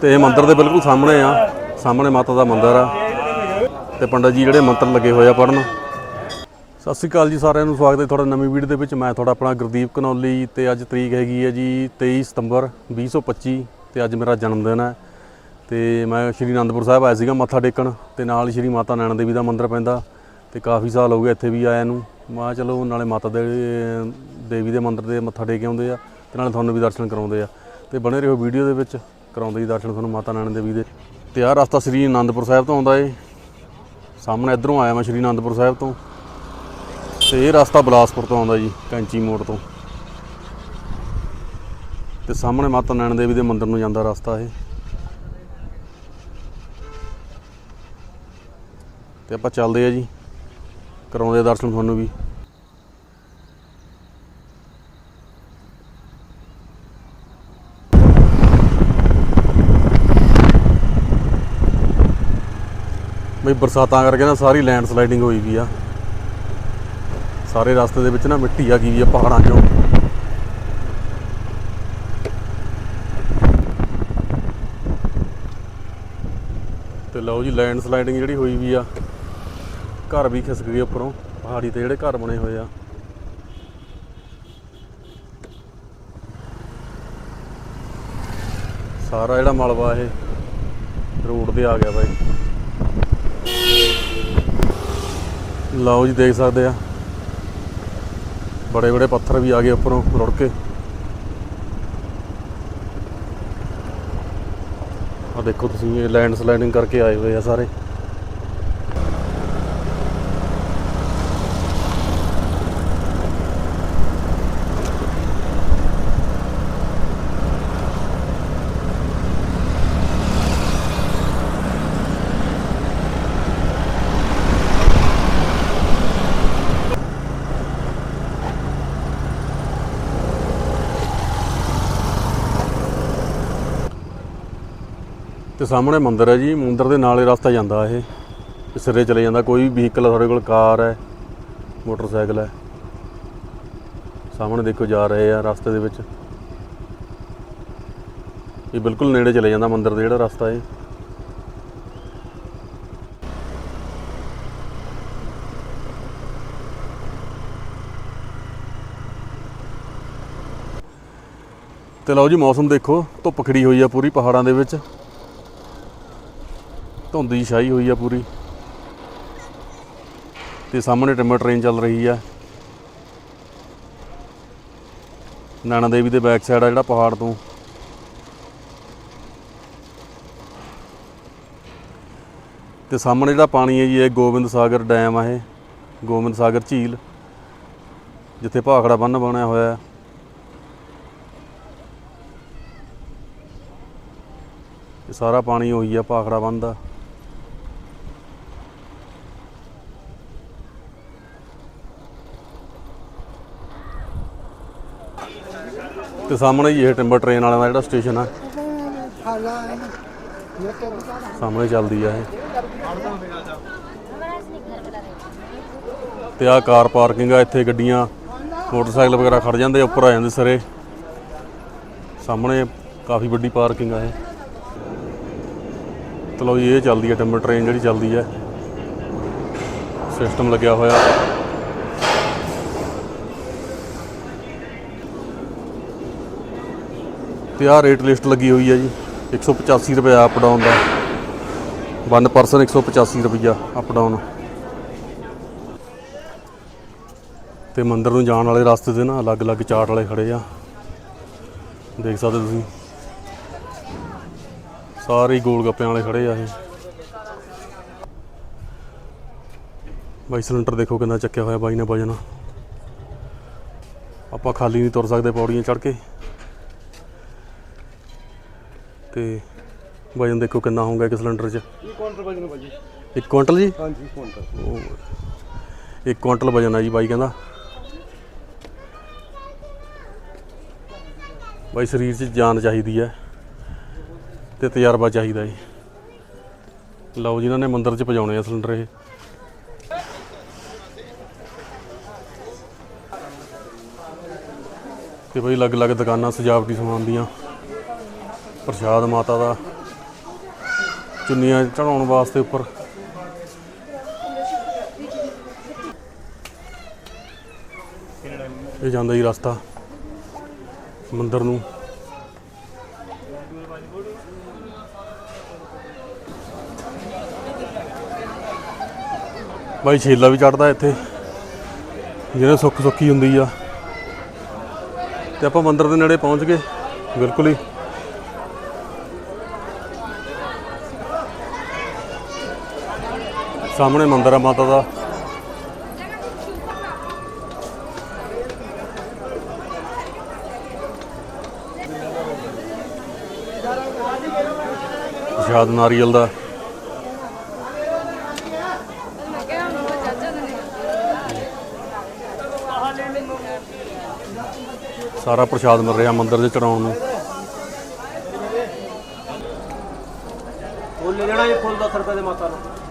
ਤੇ ਇਹ ਮੰਦਿਰ ਦੇ ਬਿਲਕੁਲ ਸਾਹਮਣੇ ਆ। ਸਾਹਮਣੇ ਮਾਤਾ ਦਾ ਮੰਦਿਰ ਆ। ਤੇ ਪੰਡਤ ਜੀ ਜਿਹੜੇ ਮੰਤਰ ਲੱਗੇ ਹੋਏ ਆ ਪੜਨ ਸਤਿ ਸ਼੍ਰੀ ਅਕਾਲ ਜੀ ਸਾਰਿਆਂ ਨੂੰ, ਸਵਾਗਤ ਹੈ ਤੁਹਾਡਾ ਨਵੀਂ ਵੀਡੀਓ ਦੇ ਵਿੱਚ। ਮੈਂ ਤੁਹਾਡਾ ਆਪਣਾ ਗੁਰਦੀਪ ਕਨੌਲੀ ਤੇ ਅੱਜ ਤਰੀਕ ਹੈਗੀ ਹੈ ਜੀ 23 ਸਤੰਬਰ 2025 ਤੇ ਅੱਜ ਮੇਰਾ ਜਨਮ ਦਿਨ ਹੈ। ਤੇ ਮੈਂ ਸ਼੍ਰੀ ਅਨੰਦਪੁਰ ਸਾਹਿਬ ਆਇਆ ਸੀਗਾ ਮੱਥਾ ਟੇਕਣ ਤੇ ਨਾਲ ਹੀ ਸ਼੍ਰੀ ਮਾਤਾ ਨੈਣਾ ਦੇਵੀ ਦਾ ਮੰਦਿਰ ਪੈਂਦਾ। ਤੇ ਕਾਫੀ ਸਾਲ ਹੋ ਗਏ ਇੱਥੇ ਵੀ ਆਇਆ ਨੂੰ। ਮੈਂ ਚਲੋ ਨਾਲੇ ਮਾਤਾ ਦੇ, ਦੇਵੀ ਦੇ ਮੰਦਿਰ ਦੇ ਮੱਥਾ ਟੇਕ ਆਉਂਦੇ ਆ ਤੇ ਨਾਲੇ ਤੁਹਾਨੂੰ ਵੀ ਦਰਸ਼ਨ ਕਰਾਉਂਦੇ ਆ। ਤੇ ਬਣੇ ਰਹੋ ਵੀਡੀਓ ਦੇ ਵਿੱਚ, ਕਰਾਉਂਦੇ ਜੀ ਦਰਸ਼ਨ ਤੁਹਾਨੂੰ ਮਾਤਾ ਨੈਣਾ ਦੇਵੀ ਦੇ। ਤੇ ਆਹ ਰਸਤਾ ਸ਼੍ਰੀ ਅਨੰਦਪੁਰ ਸਾਹਿਬ ਤੋਂ ਆਉਂਦਾ ਏ। ਸਾਹਮਣੇ ਇਧਰੋਂ ਆਇਆ ਮੈਂ ਸ਼੍ਰੀ ਅਨੰਦਪੁਰ ਸਾਹਿਬ ਤੋਂ। ਤੇ ਇਹ ਰਸਤਾ ਬਲਾਸਪੁਰ ਤੋਂ ਆਉਂਦਾ ਜੀ, ਕੈਂਚੀ ਮੋੜ ਤੋਂ। ਤੇ ਸਾਹਮਣੇ ਮਾਤਾ ਨੈਣਾ ਦੇਵੀ ਦੇ ਮੰਦਿਰ ਨੂੰ ਜਾਂਦਾ ਰਸਤਾ ਇਹ। ਤੇ ਆਪਾਂ ਚੱਲਦੇ ਆ ਜੀ। ਕਰਾਉਂਦੇ ਆ ਦਰਸ਼ਨ ਤੁਹਾਨੂੰ ਵੀ। ਬਈ ਬਰਸਾਤਾਂ ਕਰਕੇ ਨਾ ਸਾਰੀ ਲੈਂਡ ਸਲਾਈਡਿੰਗ ਹੋਈ ਵੀ ਆ। ਸਾਰੇ ਰਸਤੇ ਦੇ ਵਿੱਚ ਨਾ ਮਿੱਟੀ ਆ ਗਈ ਵੀ ਆ ਪਹਾੜਾਂ 'ਚੋਂ। ਤੇ ਲਓ ਜੀ ਲੈਂਡ ਸਲਾਈਡਿੰਗ ਜਿਹੜੀ ਹੋਈ ਵੀ ਆ, ਘਰ ਵੀ ਖਿਸਕ ਗਏ ਉੱਪਰੋਂ। ਪਹਾੜੀ ਤੇ ਜਿਹੜੇ ਘਰ ਬਣੇ ਹੋਏ ਆ। ਸਾਰਾ ਜਿਹੜਾ ਮਲਬਾ ਇਹ ਰੋਡ ਤੇ ਆ ਗਿਆ ਬਾਈ। ਲਓ ਜੀ, ਦੇਖ ਸਕਦੇ ਆ। ਬੜੇ ਬੜੇ ਪੱਥਰ ਵੀ ਆ ਗਏ ਉੱਪਰੋਂ ਰੁੜ ਕੇ। ਆ ਦੇਖੋ ਤੁਸੀਂ, ਇਹ ਲੈਂਡ ਸਲਾਈਡਿੰਗ ਕਰਕੇ ਆਏ ਹੋਏ ਆ ਸਾਰੇ। ਤੇ ਸਾਹਮਣੇ ਮੰਦਿਰ ਹੈ ਜੀ। ਮੰਦਿਰ ਦੇ ਨਾਲ ਹੀ ਰਸਤਾ ਜਾਂਦਾ ਇਹ। ਤੇ ਸਿਰੇ ਚਲੇ ਜਾਂਦਾ। ਕੋਈ ਵੀ ਵਹੀਕਲ ਤੁਹਾਡੇ ਕੋਲ ਕਾਰ ਹੈ, ਮੋਟਰਸਾਈਕਲ ਹੈ। ਸਾਹਮਣੇ ਦੇਖੋ ਜਾ ਰਹੇ ਆ ਰਸਤੇ ਦੇ ਵਿੱਚ। ਇਹ ਬਿਲਕੁਲ ਨੇੜੇ ਚਲੇ ਜਾਂਦਾ ਮੰਦਿਰ ਦੇ ਜਿਹੜਾ ਰਸਤਾ ਹੈ ਤੇ ਲਓ ਜੀ, ਮੌਸਮ ਦੇਖੋ। ਧੁੱਪ ਖੜੀ ਹੋਈ ਆ ਪੂਰੀ ਪਹਾੜਾਂ ਦੇ ਵਿੱਚ। ਧੁੰਦ ਦੀ ਛਾਈ ਹੋਈ ਆ ਪੂਰੀ। ਤੇ ਸਾਹਮਣੇ ਟਿੰਬਰ ਟ੍ਰੇਨ ਚੱਲ ਰਹੀ ਆ। ਨੈਣਾ ਦੇਵੀ ਦੇ ਬੈਕ ਸਾਈਡ ਆ ਜਿਹੜਾ ਪਹਾੜ ਤੋਂ। ਤੇ ਸਾਹਮਣੇ ਜਿਹੜਾ ਪਾਣੀ ਹੈ ਜੀ, ਇਹ ਗੋਬਿੰਦ ਸਾਗਰ ਡੈਮ ਆ ਇਹ। ਗੋਬਿੰਦ ਸਾਗਰ ਝੀਲ, ਜਿੱਥੇ ਭਾਖੜਾ ਬੰਨ ਬਣਿਆ ਹੋਇਆ ਹੈ ਇਹ ਸਾਰਾ ਪਾਣੀ ਉਹੀ ਆ, ਭਾਖੜਾ ਬੰਨ ਦਾ। ਤੇ ਸਾਹਮਣੇ ਹੀ ਇਹ ਟਿੰਬਰ ਟ੍ਰੇਨ ਵਾਲਿਆਂ ਦਾ ਜਿਹੜਾ ਸਟੇਸ਼ਨ ਆ। ਸਾਹਮਣੇ ਚੱਲਦੀ ਆ ਇਹ। ਤੇ ਆ ਕਾਰ ਪਾਰਕਿੰਗ ਆ ਇੱਥੇ ਗੱਡੀਆਂ ਮੋਟਰਸਾਈਕਲ ਵਗੈਰਾ ਖੜ ਜਾਂਦੇ ਆ, ਉੱਪਰ ਆ ਜਾਂਦੇ ਸਰੇ। ਸਾਹਮਣੇ ਕਾਫੀ ਵੱਡੀ ਪਾਰਕਿੰਗ ਆ ਇਹ। ਚਲੋ ਜੀ ਇਹ ਚੱਲਦੀ ਹੈ ਟਿੰਬਰ ਟ੍ਰੇਨ ਜਿਹੜੀ ਚੱਲਦੀ ਹੈ ਸਿਸਟਮ ਲੱਗਿਆ ਹੋਇਆ। ਤੇ ਆਹ ਰੇਟ ਲਿਸਟ ਲੱਗੀ ਹੋਈ ਹੈ ਜੀ। 185 ਰੁਪਏ ਅਪ ਡਾਊਨ ਦਾ। ਵਨ ਪਰਸਨ 185 ਰੁਪਈਆ ਅਪ ਡਾਊਨ ਤੇ ਮੰਦਿਰ ਨੂੰ ਜਾਣ ਵਾਲੇ ਰਸਤੇ ਤੇ ਨਾ ਅਲੱਗ-ਅਲੱਗ ਚਾਟ ਵਾਲੇ ਖੜੇ ਆ। ਦੇਖ ਸਕਦੇ ਤੁਸੀਂ। ਸਾਰੇ ਹੀ ਗੋਲ ਗੱਪਿਆਂ ਵਾਲੇ ਖੜੇ ਆ ਇਹ। ਬਾਈ, ਸਿਲੰਡਰ ਦੇਖੋ ਕਿੰਨਾ ਚੱਕਿਆ ਹੋਇਆ ਬਾਈ ਨੇ ਵਜਨ। ਆਪਾਂ ਖਾਲੀ ਨਹੀਂ ਤੁਰ ਸਕਦੇ ਪੌੜੀਆਂ ਚੜ੍ਹ ਕੇ। ਤੇ ਵਜਨ ਦੇਖੋ ਕਿੰਨਾ ਹੋਊਗਾ ਇੱਕ ਸਿਲੰਡਰ 'ਚ। ਇਹ ਕੁਆਂਟਲ ਵਜਨ ਭਾਜੀ। 1 ਕੁਇੰਟਲ ਜੀ? ਹਾਂਜੀ ਕੁਆਂਟਲ ਉਹ 1 ਕੁਇੰਟਲ ਵਜਨ ਆ ਜੀ ਬਾਈ ਕਹਿੰਦਾ। ਬਾਈ ਸਰੀਰ 'ਚ ਜਾਨ ਚਾਹੀਦੀ ਹੈ ਤੇ ਤਜਰਬਾ ਚਾਹੀਦਾ ਜੀ। ਲਓ ਜਿਨ੍ਹਾਂ ਨੇ ਮੰਦਿਰ 'ਚ ਪਜਾਉਣੇ ਆ ਸਿਲੰਡਰ ਇਹ। ਤੇ ਬਈ ਅਲੱਗ-ਅਲੱਗ ਦੁਕਾਨਾਂ ਸਜਾਵਟੀ ਸਮਾਨ ਦੀਆਂ। ਪ੍ਰਸ਼ਾਦ ਮਾਤਾ ਦਾ, ਚੁੰਨੀਆਂ ਚੜਾਉਣ ਵਾਸਤੇ ਉੱਪਰ। ਇਹ ਜਾਂਦਾ ਹੀ ਰਸਤਾ, ਮੰਦਰ ਨੂੰ। ਬਾਈ ਛੇਲਾ ਵੀ ਚੜਦਾ ਇੱਥੇ ਜਿਹਨੇ ਸੁੱਖ ਸੁੱਖੀ ਹੁੰਦੀ ਆ। ਤੇ ਆਪਾਂ ਮੰਦਰ ਦੇ ਨੇੜੇ ਪਹੁੰਚ ਗਏ, ਬਿਲਕੁਲ ਹੀ। ਸਾਹਮਣੇ ਮੰਦਿਰ ਆ ਮਾਤਾ ਦਾ। ਪ੍ਰਸ਼ਾਦ ਨਾਰੀਅਲ ਦਾ। ਸਾਰਾ ਪ੍ਰਸ਼ਾਦ ਮਿਲ ਰਿਹਾ ਮੰਦਿਰ ਦੇ ਚੜਾਉਣ ਨੂੰ। ਫੁੱਲ ਲੈ ਲੈਣਾ ਇਹ ਫੁੱਲ 10 ਰੁਪਏ ਦੇ ਮਾਤਾ ਨੂੰ।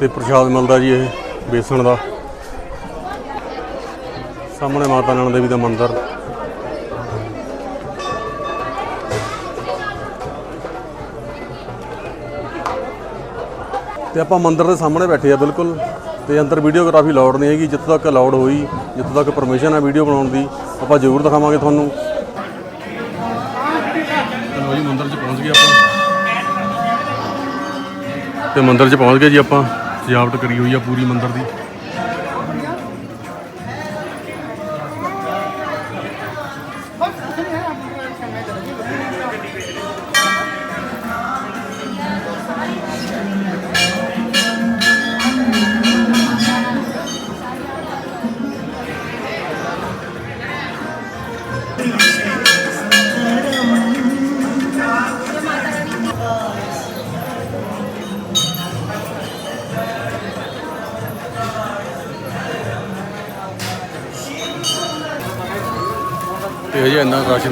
ਤੇ ਪ੍ਰਸ਼ਾਦ ਮਿਲਦਾ ਜੀ ਇਹ ਬੇਸਣ ਦਾ। ਸਾਹਮਣੇ ਮਾਤਾ ਨੈਣਾ ਦੇਵੀ ਦਾ ਮੰਦਿਰ। ਤੇ ਆਪਾਂ ਮੰਦਿਰ ਦੇ ਸਾਹਮਣੇ ਬੈਠੇ ਆ ਬਿਲਕੁਲ। ਤੇ ਅੰਦਰ ਵੀਡੀਓਗ੍ਰਾਫੀ ਲਾਉਡ ਨਹੀਂ ਹੈਗੀ, ਜਿੱਥੋਂ ਤੱਕ ਅਲਾਉਡ ਹੋਈ, ਜਿੱਥੋਂ ਤੱਕ ਪਰਮਿਸ਼ਨ ਹੈ ਵੀਡੀਓ ਬਣਾਉਣ ਦੀ, ਆਪਾਂ ਜ਼ਰੂਰ ਦਿਖਾਵਾਂਗੇ ਤੁਹਾਨੂੰ। ਚਲੋ ਜੀ, ਮੰਦਿਰ 'ਚ ਪਹੁੰਚ ਗਏ ਆਪਾਂ। ਤੇ ਮੰਦਿਰ 'ਚ ਪਹੁੰਚ ਗਏ ਜੀ ਆਪਾਂ। ਸਜਾਵਟ ਕਰੀ ਹੋਈ ਆ ਪੂਰੀ ਮੰਦਿਰ ਦੀ।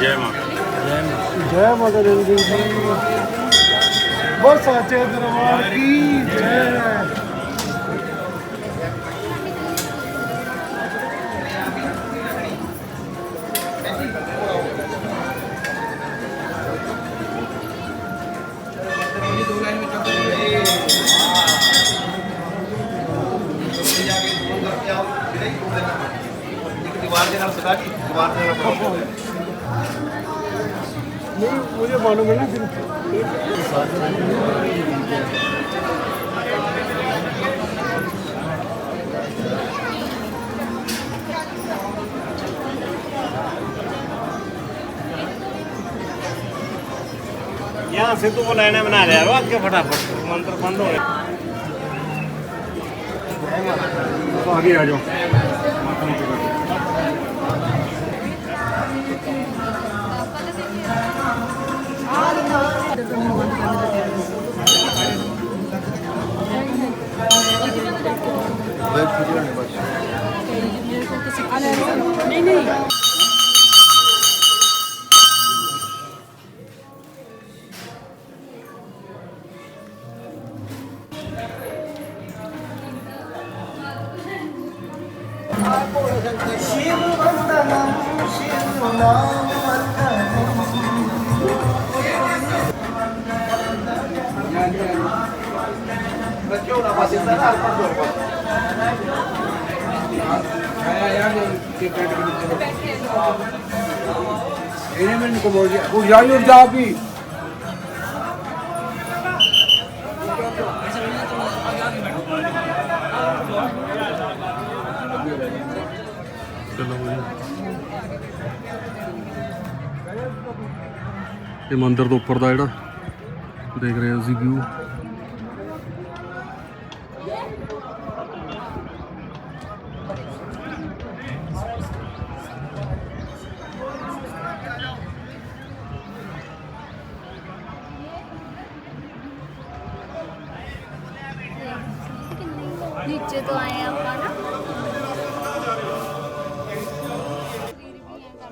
ਜੈ ਮਾਤਾ ਜੈ ਮਾਤਾ ਰਣਜੀਤ ਜੀ ਬੋਲ ਸਾਚੇ ਦਰਬਾਰ ਕੀ ਜੈ। ਦੀਵਾਰ ਦੇ ਨਾਲ ਸਦਾ ਦੀ ਦੀਵਾਰ ਦੇ ਨਾਲ नहीं मुझे मालूम है ना फिर यहाँ से तो वो लाइने बना लिया रोज के फटाफट मंत्र बंद हो गए आगे आ जाओ Ba't yun? Kasi na lang, pardon ko. Kaya ਇਹ ਮੰਦਿਰ ਤੋਂ ਉੱਪਰ ਦਾ ਜਿਹੜਾ ਦੇਖ ਰਹੇ ਹੋ ਤੁਸੀਂ ਵਿਊ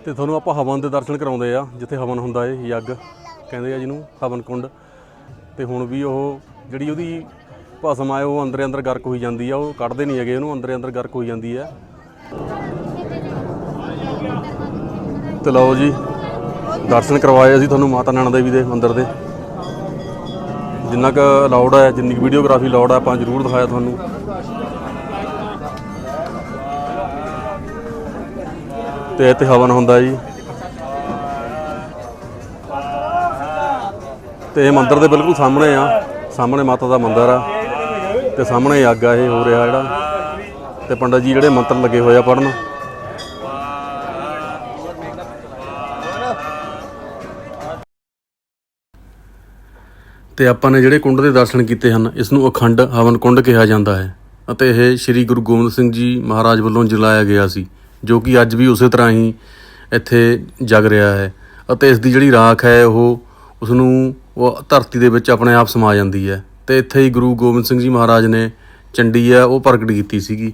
ਤੇ ਤੁਹਾਨੂੰ ਆਪਾਂ ਹਵਨ ਦੇ ਦਰਸ਼ਨ ਕਰਾਉਂਦੇ ਆ, ਜਿੱਥੇ ਹਵਨ ਹੁੰਦਾ ਏ, ਯੱਗ, ਕਹਿੰਦੇ ਆ ਜਿਹਨੂੰ, ਹਵਨ ਕੁੰਡ। ਤੇ ਹੁਣ ਵੀ ਉਹ ਜਿਹੜੀ ਉਹਦੀ ਭਸਮ ਆ, ਉਹ ਅੰਦਰੇ ਅੰਦਰ ਗਰਕ ਹੋਈ ਜਾਂਦੀ ਆ, ਉਹ ਕੱਢਦੇ ਨਹੀਂ ਹੈਗੇ ਉਹਨੂੰ, ਅੰਦਰੇ ਅੰਦਰ ਗਰਕ ਹੋਈ ਜਾਂਦੀ ਆ। ਤੇ ਲਓ ਜੀ, ਦਰਸ਼ਨ ਕਰਵਾਏ ਅਸੀਂ ਤੁਹਾਨੂੰ ਮਾਤਾ ਨੈਣਾ ਦੇਵੀ ਦੇ ਮੰਦਿਰ ਦੇ। ਜਿੰਨਾ ਕੁ ਅਲਾਉਡ ਹੈ ਜਿੰਨੀ ਕੁ ਵੀਡੀਓਗ੍ਰਾਫੀ ਅਲਾਉਡ ਹੈ ਆਪਾਂ ਜ਼ਰੂਰ ਦਿਖਾਇਆ ਤੁਹਾਨੂੰ। ਤੇ ਇੱਥੇ ਹਵਨ ਹੁੰਦਾ ਜੀ। ਤੇ ਇਹ ਮੰਦਿਰ ਦੇ ਬਿਲਕੁਲ ਸਾਹਮਣੇ ਆ। ਸਾਹਮਣੇ ਮਾਤਾ ਦਾ ਮੰਦਿਰ ਆ। ਤੇ ਸਾਹਮਣੇ ਅੱਗ ਆ, ਇਹ ਹੋ ਰਿਹਾ ਜਿਹੜਾ। ਤੇ ਪੰਡਤ ਜੀ ਜਿਹੜੇ ਮੰਤਰ ਲੱਗੇ ਹੋਏ ਆ ਪੜਨ ਤੇ ਆਪਾਂ ਨੇ ਜਿਹੜੇ ਕੁੰਡ ਦੇ ਦਰਸ਼ਨ ਕੀਤੇ ਹਨ, ਇਸ ਨੂੰ ਅਖੰਡ ਹਵਨ ਕੁੰਡ ਕਿਹਾ ਜਾਂਦਾ ਹੈ। ਅਤੇ ਇਹ ਸ੍ਰੀ ਗੁਰੂ ਗੋਬਿੰਦ ਸਿੰਘ ਜੀ ਮਹਾਰਾਜ ਵੱਲੋਂ ਜਲਾਇਆ ਗਿਆ ਸੀ। ਜੋ ਕਿ ਅੱਜ ਵੀ ਉਸੇ ਤਰ੍ਹਾਂ ਹੀ ਇੱਥੇ ਜਗ ਰਿਹਾ ਹੈ ਅਤੇ ਇਸ ਦੀ ਜਿਹੜੀ ਰਾਖ ਹੈ ਉਹ ਉਸ ਨੂੰ ਉਹ ਧਰਤੀ ਦੇ ਵਿੱਚ ਆਪਣੇ ਆਪ ਸਮਾ ਜਾਂਦੀ ਹੈ ਤੇ ਇੱਥੇ ਹੀ ਗੁਰੂ ਗੋਬਿੰਦ ਸਿੰਘ ਜੀ ਮਹਾਰਾਜ ਨੇ ਚੰਡੀ ਹੈ ਉਹ ਪ੍ਰਗਟ ਕੀਤੀ ਸੀਗੀ।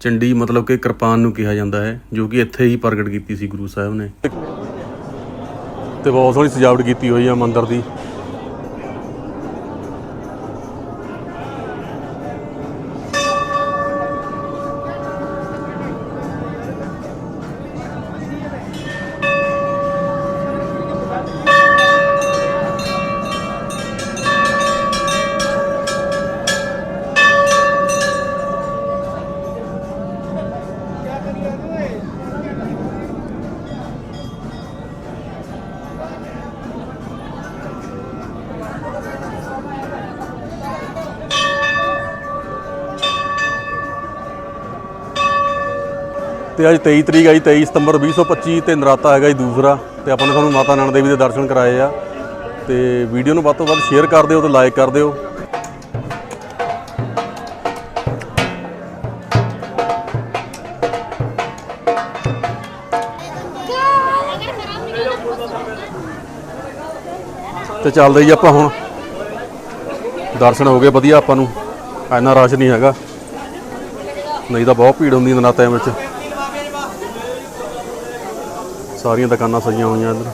ਚੰਡੀ ਮਤਲਬ ਕਿ ਕਿਰਪਾਨ ਨੂੰ ਕਿਹਾ ਜਾਂਦਾ ਹੈ, ਜੋ ਕਿ ਇੱਥੇ ਹੀ ਪ੍ਰਗਟ ਕੀਤੀ ਸੀ ਗੁਰੂ ਸਾਹਿਬ ਨੇ। ਤੇ ਬਹੁਤ ਸੋਹਣੀ ਸਜਾਵਟ ਕੀਤੀ ਹੋਈ ਹੈ ਮੰਦਿਰ ਦੀ। ਤੇ ਅੱਜ 23 ਤਰੀਕ ਆਈ 23 ਸਤੰਬਰ 2025 ਤੇ ਨਰਾਤਾ ਹੈਗਾ ਜੀ ਦੂਸਰਾ ਤੇ ਆਪਾਂ ਨੇ ਤੁਹਾਨੂੰ ਮਾਤਾ ਨੈਣਾ ਦੇਵੀ ਦੇ ਦਰਸ਼ਨ ਕਰਾਏ ਆ ਤੇ ਵੀਡੀਓ ਨੂੰ ਵੱਧ ਤੋਂ ਵੱਧ ਸ਼ੇਅਰ ਕਰ ਦਿਓ ਤੇ ਲਾਈਕ ਕਰ ਦਿਓ। ਤੇ ਚੱਲਦੇ ਜੀ ਆਪਾਂ ਹੁਣ। ਦਰਸ਼ਨ ਹੋ ਗਏ, ਵਧੀਆ ਆਪਾਂ ਨੂੰ। ਇੰਨਾ ਰਸ਼ ਨਹੀਂ ਹੈਗਾ। ਨਹੀਂ ਤਾਂ ਬਹੁਤ ਭੀੜ ਹੁੰਦੀ ਨਰਾਤਿਆਂ ਵਿੱਚ। ਸਾਰੀਆਂ ਦੁਕਾਨਾਂ ਸਜੀਆਂ ਹੋਈਆਂ ਇੱਧਰ।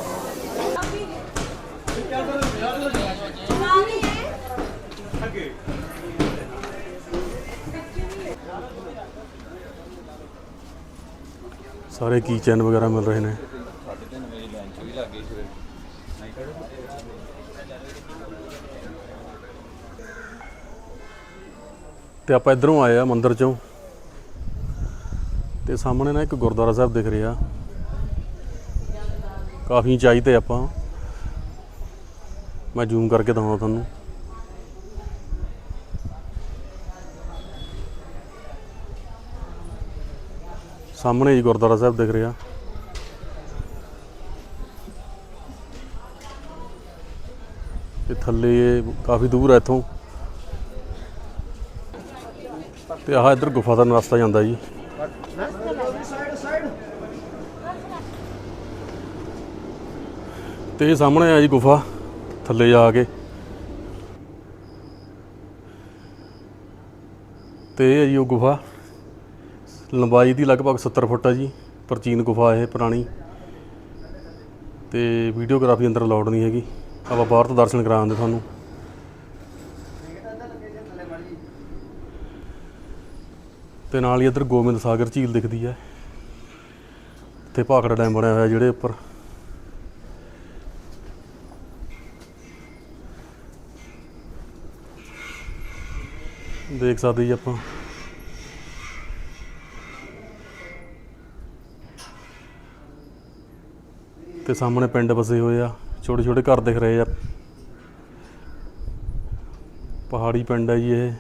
ਸਾਰੇ ਕੀ ਚੈਨ ਵਗੈਰਾ ਮਿਲ ਰਹੇ ਨੇ। ਤੇ ਆਪਾਂ ਇਧਰੋਂ ਆਏ ਆ ਮੰਦਿਰ ਚੋਂ। ਤੇ ਸਾਹਮਣੇ ਨਾ ਇੱਕ ਗੁਰਦੁਆਰਾ ਸਾਹਿਬ ਦਿਖ ਰਿਹਾ। ਕਾਫੀ ਉਚਾਈ ਤੇ ਆਪਾਂ। ਮੈਂ ਜ਼ੂਮ ਕਰਕੇ ਦਿਖਾਉਂਦਾ ਤੁਹਾਨੂੰ। ਸਾਹਮਣੇ ਹੀ ਗੁਰਦੁਆਰਾ ਸਾਹਿਬ ਦਿਖ ਰਿਹਾ। ਤੇ ਥੱਲੇ ਕਾਫੀ ਦੂਰ ਹੈ ਇੱਥੋਂ। ਤੇ ਆਹ ਇੱਧਰ ਗੁਫਾ ਦਾ ਰਸਤਾ ਜਾਂਦਾ ਜੀ। ਤੇ ਇਹ ਸਾਹਮਣੇ ਆ ਜੀ ਗੁਫਾ, ਥੱਲੇ ਜਾ ਕੇ। ਤੇ ਇਹ ਹੈ ਜੀ ਉਹ ਗੁਫਾ। ਲੰਬਾਈ ਦੀ ਲਗਭਗ 70 ਫੁੱਟ ਹੈ ਜੀ, ਪ੍ਰਾਚੀਨ ਗੁਫਾ ਇਹ ਪੁਰਾਣੀ। ਤੇ ਵੀਡੀਓਗ੍ਰਾਫੀ ਅੰਦਰ ਅਲਾਉਡ ਨਹੀਂ ਹੈਗੀ। ਆਪਾਂ ਬਾਹਰ ਤੋਂ ਦਰਸ਼ਨ ਕਰਾਉਂਦੇ ਤੁਹਾਨੂੰ। ਤੇ ਨਾਲ ਹੀ ਇੱਧਰ ਗੋਬਿੰਦ ਸਾਗਰ ਝੀਲ ਦਿਖਦੀ ਹੈ। ਤੇ ਭਾਖੜਾ ਡੈਮ ਬਣਿਆ ਹੋਇਆ ਜਿਹੜੇ ਉੱਪਰ। ਦੇਖ ਸਕਦੇ ਜੀ ਆਪਾਂ। ਤੇ ਸਾਹਮਣੇ ਪਿੰਡ ਵਸੇ ਹੋਏ ਆ ਛੋਟੇ ਛੋਟੇ ਘਰ ਦਿਖ ਰਹੇ ਆ। ਪਹਾੜੀ ਪਿੰਡ ਹੈ ਜੀ ਇਹ।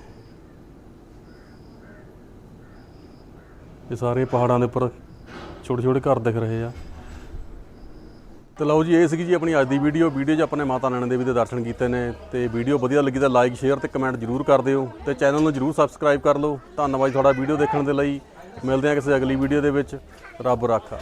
ਇਹ ਸਾਰੇ ਪਹਾੜਾਂ ਦੇ ਉੱਪਰ ਛੋਟੇ ਛੋਟੇ ਘਰ ਦਿਖ ਰਹੇ ਆ। ਤੇ ਲਓ ਜੀ, ਇਹ ਸੀਗੀ ਜੀ ਆਪਣੀ ਅੱਜ ਦੀ ਵੀਡੀਓ। ਵੀਡੀਓ 'ਚ ਆਪਣੇ ਮਾਤਾ ਨੈਣਾ ਦੇਵੀ ਦੇ ਦਰਸ਼ਨ ਕੀਤੇ ਨੇ ਤੇ ਵੀਡੀਓ ਵਧੀਆ ਲੱਗੀ ਤਾਂ ਲਾਈਕ, ਸ਼ੇਅਰ ਤੇ ਕਮੈਂਟ ਜ਼ਰੂਰ ਕਰ ਦਿਓ ਤੇ ਚੈਨਲ ਨੂੰ ਜ਼ਰੂਰ ਸਬਸਕ੍ਰਾਈਬ ਕਰ ਲਓ। ਧੰਨਵਾਦ ਜੀ ਤੁਹਾਡਾ ਵੀਡੀਓ ਦੇਖਣ ਦੇ ਲਈ। ਮਿਲਦੇ ਹਾਂ ਕਿਸੇ ਅਗਲੀ ਵੀਡੀਓ ਦੇ ਵਿੱਚ। ਰੱਬ ਰਾਖਾ।